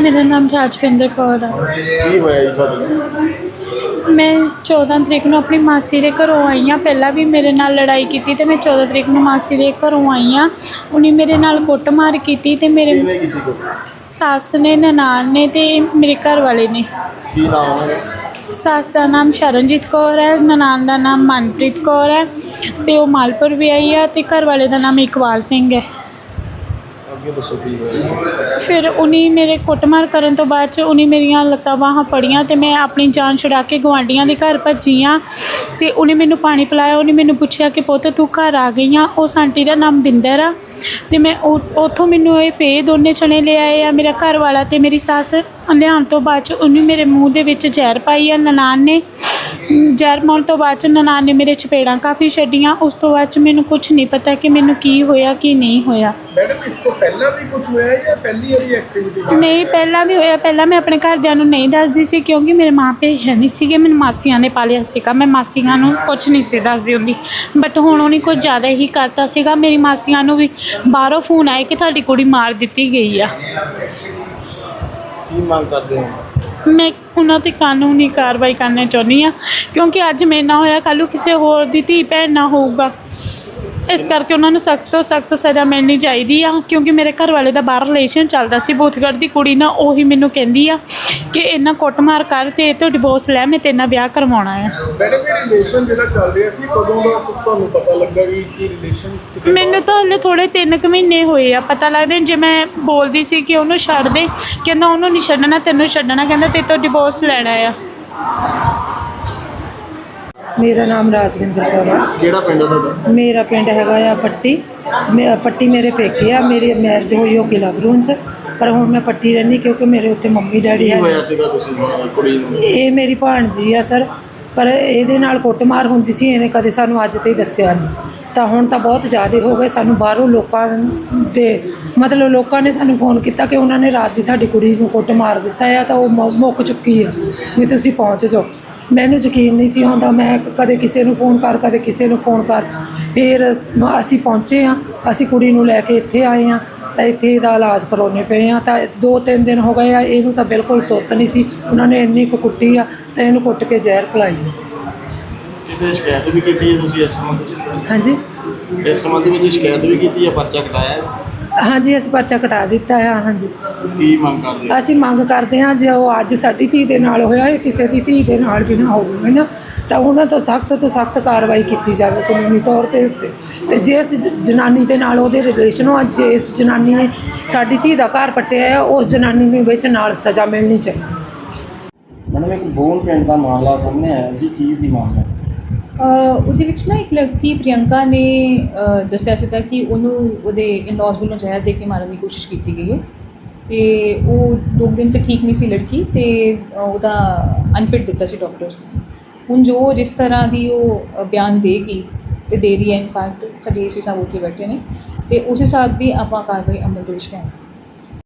ਮੇਰਾ ਨਾਮ ਰਾਜਵਿੰਦਰ ਕੌਰ ਹੈ ਕੀ ਹੋਇਆ ਜੀ ਤੁਹਾਡੇ ਨਾਲ? ਮੈਂ 14 ਤਰੀਕ ਨੂੰ ਆਪਣੀ ਮਾਸੀ ਦੇ ਘਰੋਂ ਆਈ ਹਾਂ। ਪਹਿਲਾਂ ਵੀ ਮੇਰੇ ਨਾਲ ਲੜਾਈ ਕੀਤੀ ਤੇ ਮੈਂ 14 ਤਰੀਕ ਨੂੰ ਮਾਸੀ ਦੇ ਘਰੋਂ ਆਈ ਹਾਂ। ਉਹਨੇ ਮੇਰੇ ਨਾਲ ਕੁੱਟਮਾਰ ਕੀਤੀ ਤੇ ਮੇਰੇ ਕਿਹਨੇ ਕੀਤੀ ਕੋਈ ਸੱਸ ਨੇ ਨਨਾਣ ਨੇ ਤੇ ਮੇਰੇ ਘਰ ਵਾਲੇ ਨੇ। ਕੀ ਨਾਮ ਹੈ ਸੱਸ ਦਾ ਨਾਮ ਸ਼ਰਨਜੀਤ ਕੌਰ ਹੈ ਨਨਾਣ ਦਾ ਨਾਮ ਮਨਪ੍ਰੀਤ ਕੌਰ ਹੈ ਤੇ ਉਹ ਮਾਲਪੁਰ ਵੀ ਆਈ ਆ ਤੇ ਘਰ ਵਾਲੇ ਦਾ ਨਾਮ ਇਕਬਾਲ ਸਿੰਘ ਹੈ। ਅੱਗੇ ਦੱਸੋ ਕੀ ਹੋਇਆ? ਫਿਰ ਉਹਨੇ ਮੇਰੇ ਕੁੱਟਮਾਰ ਕਰਨ ਤੋਂ ਬਾਅਦ ਚ ਉਹਨੇ ਮੇਰੀਆਂ ਲੱਤਾਂ ਬਾਹਾਂ ਫੜੀਆਂ ਤੇ ਮੈਂ ਆਪਣੀ ਜਾਨ ਛੁਡਾ ਕੇ ਗਵਾਂਡੀਆਂ ਦੇ ਘਰ ਭੱਜੀ ਆ ਤੇ ਉਹਨੇ ਮੈਨੂੰ ਪਾਣੀ ਪਿਲਾਇਆ, ਉਹਨੇ ਮੈਨੂੰ ਪੁੱਛਿਆ ਕਿ ਪੁੱਤ ਤੂੰ ਘਰ ਆ ਗਈ ਆ, ਉਸ ਆਂਟੀ ਦਾ ਨਾਮ ਬਿੰਦਰ ਆ ਤੇ ਮੈਂ ਉਹ- ਉੱਥੋਂ ਮੈਨੂੰ ਇਹ ਫੇ ਦੋਨੇ ਚਣੇ ਲੈ ਆਏ ਆ ਮੇਰਾ ਘਰ ਵਾਲਾ ਤੇ ਮੇਰੀ ਸੱਸ। ਲਿਆਉਣ ਤੋਂ ਬਾਅਦ ਚ ਉਹਨੇ ਮੇਰੇ ਮੂੰਹ ਦੇ ਵਿੱਚ ਜ਼ਹਿਰ ਪਾਈ ਆ, ਨਨਾਣ ਨੇ ਜ਼ਹਿਰ ਪਾਉਣ ਤੋਂ ਬਾਅਦ ਚ ਨਨਾਣ ਨੇ ਮੇਰੇ ਚਪੇੜਾਂ ਕਾਫੀ ਛੱਡੀਆਂ ਉਸ ਤੋਂ ਬਾਅਦ ਚ ਮੈਨੂੰ ਕੁਝ ਨਹੀਂ ਪਤਾ ਕਿ ਮੈਨੂੰ ਕੀ ਹੋਇਆ ਕੀ ਨਹੀਂ ਹੋਇਆ। ਮੈਡਮ ਇਸ ਤੋਂ ਪਹਿਲਾਂ ਵੀ ਕੁਝ ਹੋਇਆ ਹੈ ਜਾਂ ਪਹਿਲੀ ਵਾਰੀ ਐਕਟੀਵਿਟੀ ਨਹੀਂ ਪਹਿਲਾਂ ਵੀ ਹੋਇਆ ਪਹਿਲਾਂ ਮੈਂ ਆਪਣੇ ਘਰਦਿਆਂ ਨੂੰ ਨਹੀਂ ਦੱਸਦੀ ਸੀ ਕਿਉਂਕਿ ਮੇਰੇ ਮਾਪੇ ਹੈ ਨਹੀਂ ਸੀਗੇ ਮੈਨੂੰ ਮਾਸੀਆਂ ਨੇ ਪਾਲਿਆ ਸੀਗਾ। ਮੈਂ ਮਾਸੀਆਂ ਨੂੰ ਕੁਝ ਨਹੀਂ ਸੀ ਦੱਸਦੀ ਹੁੰਦੀ ਬਟ ਹੁਣ ਉਹਨੇ ਕੁਝ ਜ਼ਿਆਦਾ ਹੀ ਕਰਤਾ ਸੀਗਾ। ਮੇਰੀ ਮਾਸੀਆਂ ਨੂੰ ਵੀ ਬਾਹਰੋਂ ਫੋਨ ਆਏ ਕਿ ਤੁਹਾਡੀ ਕੁੜੀ ਮਾਰ ਦਿੱਤੀ ਗਈ ਆ। ਕੀ ਮੰਗ ਕਰਦੇ ਹੋ? ਮੈਂ ਉਹਨਾਂ ਤੇ ਕਾਨੂੰਨੀ ਕਾਰਵਾਈ ਕਰਨਾ ਚਾਹੁੰਦੀ ਆ ਕਿਉਂਕਿ ਅੱਜ ਮੇਰੇ ਨਾਲ ਹੋਇਆ, ਕੱਲ੍ਹ ਨੂੰ ਕਿਸੇ ਹੋਰ ਦੀ ਧੀ ਭੈਣ ਨਾਲ ਹੋਊਗਾ। ਇਸ ਕਰਕੇ ਉਹਨਾਂ ਨੂੰ ਸਖਤ ਤੋਂ ਸਖਤ ਸਜ਼ਾ ਮਿਲਣੀ ਚਾਹੀਦੀ ਆ ਕਿਉਂਕਿ ਮੇਰੇ ਘਰ ਵਾਲੇ ਦਾ ਬਾਹਰ ਰਿਲੇਸ਼ਨ ਚੱਲਦਾ ਸੀ ਬੂਥਗੜ੍ਹ ਦੀ ਕੁੜੀ ਨਾਲ ਉਹੀ ਮੈਨੂੰ ਕਹਿੰਦੀ ਆ ਕਿ ਇਹਨਾਂ ਕੁੱਟਮਾਰ ਕਰ ਤੇ ਇਹ ਤੋਂ ਡਿਵੋਰਸ ਲੈ ਮੈਂ ਤੇਰੇ ਨਾਲ ਵਿਆਹ ਕਰਵਾਉਣਾ ਆ। ਮੈਡਮ ਇਹ ਰਿਲੇਸ਼ਨ ਜਿਹੜਾ ਚੱਲ ਰਿਹਾ ਸੀ ਕਦੋਂ ਦਾ ਤੁਹਾਨੂੰ ਪਤਾ ਲੱਗਾ ਵੀ ਕੀ ਰਿਲੇਸ਼ਨ ਮੈਨੂੰ ਤਾਂ ਹਲੇ ਥੋੜੇ 3 ਕੁ ਮਹੀਨੇ ਹੋਏ ਆ ਪਤਾ ਲੱਗਦਾ ਜੇ ਮੈਂ ਬੋਲਦੀ ਸੀ ਕਿ ਉਹਨੂੰ ਛੱਡ ਦੇ ਕਹਿੰਦਾ ਉਹਨੂੰ ਨਹੀਂ ਛੱਡਣਾ ਤੈਨੂੰ ਛੱਡਣਾ ਕਹਿੰਦਾ ਤੇ ਤੋਂ ਡਿਵੋਰਸ ਲੈਣਾ ਆ। ਮੇਰਾ ਨਾਮ ਰਾਜਵਿੰਦਰ ਕੌਰ ਹੈ ਕਿਹੜਾ ਪਿੰਡ ਹੈ ਤੁਹਾਡਾ? ਮੇਰਾ ਪਿੰਡ ਹੈਗਾ ਆ ਪੱਟੀ। ਮੇ- ਪੱਟੀ ਮੇਰੇ ਪੇਕੇ ਆ। ਮੇਰੀ ਮੈਰਿਜ ਹੋਈ ਉਹ ਕਿਲਾ ਬਰੂਨ ਚ। ਪਰ ਹੁਣ ਮੈਂ ਪੱਟੀ ਰਹਿੰਦੀ ਕਿਉਂਕਿ ਮੇਰੇ ਉੱਥੇ ਮੰਮੀ ਡੈਡੀ ਕੀ ਹੈ ਹੋਇਆ ਸੀਗਾ ਤੁਸੀਂ ਹੁਣ ਕੁੜੀ ਨੂੰ? ਇਹ ਮੇਰੀ ਭਾਣਜੀ ਆ ਸਰ। ਪਰ ਇਹਦੇ ਨਾਲ ਕੁੱਟਮਾਰ ਹੁੰਦੀ ਸੀ ਇਹਨੇ ਕਦੇ ਸਾਨੂੰ ਅੱਜ ਤੇ ਦੱਸਿਆ ਨਹੀਂ। ਤਾਂ ਹੁਣ ਤਾਂ ਬਹੁਤ ਜ਼ਿਆਦਾ ਹੋ ਗਏ। ਸਾਨੂੰ ਬਾਹਰੋਂ ਲੋਕਾਂ ਦੇ ਮਤਲਬ ਲੋਕਾਂ ਨੇ ਸਾਨੂੰ ਫੋਨ ਕੀਤਾ ਕਿ ਉਹਨਾਂ ਨੇ ਰਾਤ ਦੀ ਤੁਹਾਡੀ ਕੁੜੀ ਨੂੰ ਕੁੱਟ ਮਾਰ ਦਿੱਤਾ ਆ ਤਾਂ ਉਹ ਮੁ- ਮੁੱਕ ਚੁੱਕੀ ਆ। ਵੀ ਤੁਸੀਂ ਪਹੁੰਚ ਜਾਓ। ਮੈਨੂੰ ਯਕੀਨ ਨਹੀਂ ਸੀ ਹੁੰਦਾ ਮੈਂ ਕਦੇ ਕਿਸੇ ਨੂੰ ਫੋਨ ਕਰ ਕਦੇ ਕਿਸੇ ਨੂੰ ਫੋਨ ਕਰ। ਫਿਰ ਅਸੀਂ ਪਹੁੰਚੇ ਆ ਅਸੀਂ ਕੁੜੀ ਨੂੰ ਲੈ ਕੇ ਇੱਥੇ ਆਏ ਆ ਤਾਂ ਇੱਥੇ ਇਹਦਾ ਇਲਾਜ ਕਰਾਉਣੇ ਪਏ ਆ ਤਾਂ ਦੋ ਤਿੰਨ ਦਿਨ ਹੋ ਗਏ ਆ ਇਹਨੂੰ ਤਾਂ ਬਿਲਕੁਲ ਸੁਰਤ ਨਹੀਂ ਸੀ। ਉਹਨਾਂ ਨੇ ਇੰਨੀ ਕੁ ਕੁੱਟੀ ਆ ਤਾਂ ਇਹਨੂੰ ਕੁੱਟ ਕੇ ਜ਼ਹਿਰ ਪਿਲਾਈ। ਕਿਤੇ ਸ਼ਿਕਾਇਤ ਵੀ ਕੀਤੀ ਹੈ ਤੁਸੀਂ ਇਸ ਸੰਬੰਧ ਵਿੱਚ ਹਾਂਜੀ। ਇਸ ਸੰਬੰਧ ਵਿੱਚ ਸ਼ਿਕਾਇਤ ਵੀ ਕੀਤੀ ਹੈ ਪਰਚਾ ਕਟਾਇਆ? ਹਾਂਜੀ ਅਸੀਂ ਪਰਚਾ ਕਟਾ ਦਿੱਤਾ ਆ ਹਾਂਜੀ। ਕੀ ਮੰਗ ਕਰਦੇ ਹੋ? ਅਸੀਂ ਮੰਗ ਕਰਦੇ ਹਾਂ ਜੇ ਉਹ ਅੱਜ ਸਾਡੀ ਧੀ ਦੇ ਨਾਲ ਹੋਇਆ ਇਹ ਕਿਸੇ ਦੀ ਧੀ ਦੇ ਨਾਲ ਵੀ ਨਾ ਹੋਵੇ ਹੈ ਨਾ? ਤਾਂ ਉਹਨਾਂ ਤੋਂ ਸਖਤ ਤੋਂ ਸਖਤ ਕਾਰਵਾਈ ਕੀਤੀ ਜਾਵੇ ਕਾਨੂੰਨੀ ਤੌਰ ਤੇ ਉੱਤੇ। ਤੇ ਜਿਸ ਜ- ਜਨਾਨੀ ਦੇ ਨਾਲ ਉਹਦੇ ਰਿਲੇਸ਼ਨ ਹੋ ਜੇ ਇਸ ਜਨਾਨੀ ਨੇ ਸਾਡੀ ਧੀ ਦਾ ਘਰ ਪੱਟਿਆ ਹੈ ਉਸ ਜਨਾਨੀ ਨੂੰ ਵਿੱਚ ਨਾਲ ਸਜ਼ਾ ਮਿਲਣੀ ਚਾਹੀਦੀ। ਮੈਡਮ ਇੱਕ ਬੋਨ ਪਿੰਡ ਦਾ ਮਾਮਲਾ ਸਾਹਮਣੇ ਆਇਆ ਸੀ ਕੀ ਸੀ ਮਾਮਲਾ? ਉਹਦੇ ਵਿੱਚ ਨਾ ਇੱਕ ਲੜਕੀ ਪ੍ਰਿਯੰਕਾ ਨੇ ਦੱਸਿਆ ਸੀਗਾ ਕਿ ਉਹਨੂੰ ਉਹਦੇ ਇਨ-ਲॉज ਵੱਲੋਂ ਜ਼ਹਿਰ ਦੇ ਕੇ ਮਾਰਨ ਦੀ ਕੋਸ਼ਿਸ਼ ਕੀਤੀ ਗਈ ਹੈ। ਤੇ ਉਹ ਦੋ ਦਿਨ ਤੇ ਠੀਕ ਨਹੀਂ ਸੀ ਲੜਕੀ ਤੇ ਉਹਦਾ ਅਨਫਿਟ ਦਿੱਤਾ ਸੀ ਡਾਕਟਰਸ ਨੇ। ਹੁਣ ਜੋ ਜਿਸ ਤਰ੍ਹਾਂ ਦੀ ਉਹ ਬਿਆਨ ਦੇਗੀ ਤੇ ਦੇ ਰਹੀ ਹੈ ਇਨਫੈਕਟ ਸਾਡੇ ਏਸੀ ਸਾਹਿਬ ਉੱਥੇ ਬੈਠੇ ਨੇ ਤੇ ਉਸ ਹਿਸਾਬ ਵੀ ਆਪਾਂ ਕਾਰਵਾਈ ਅਮਲ ਦੇ ਵਿੱਚ ਲਿਆਵਾਂਗੇ।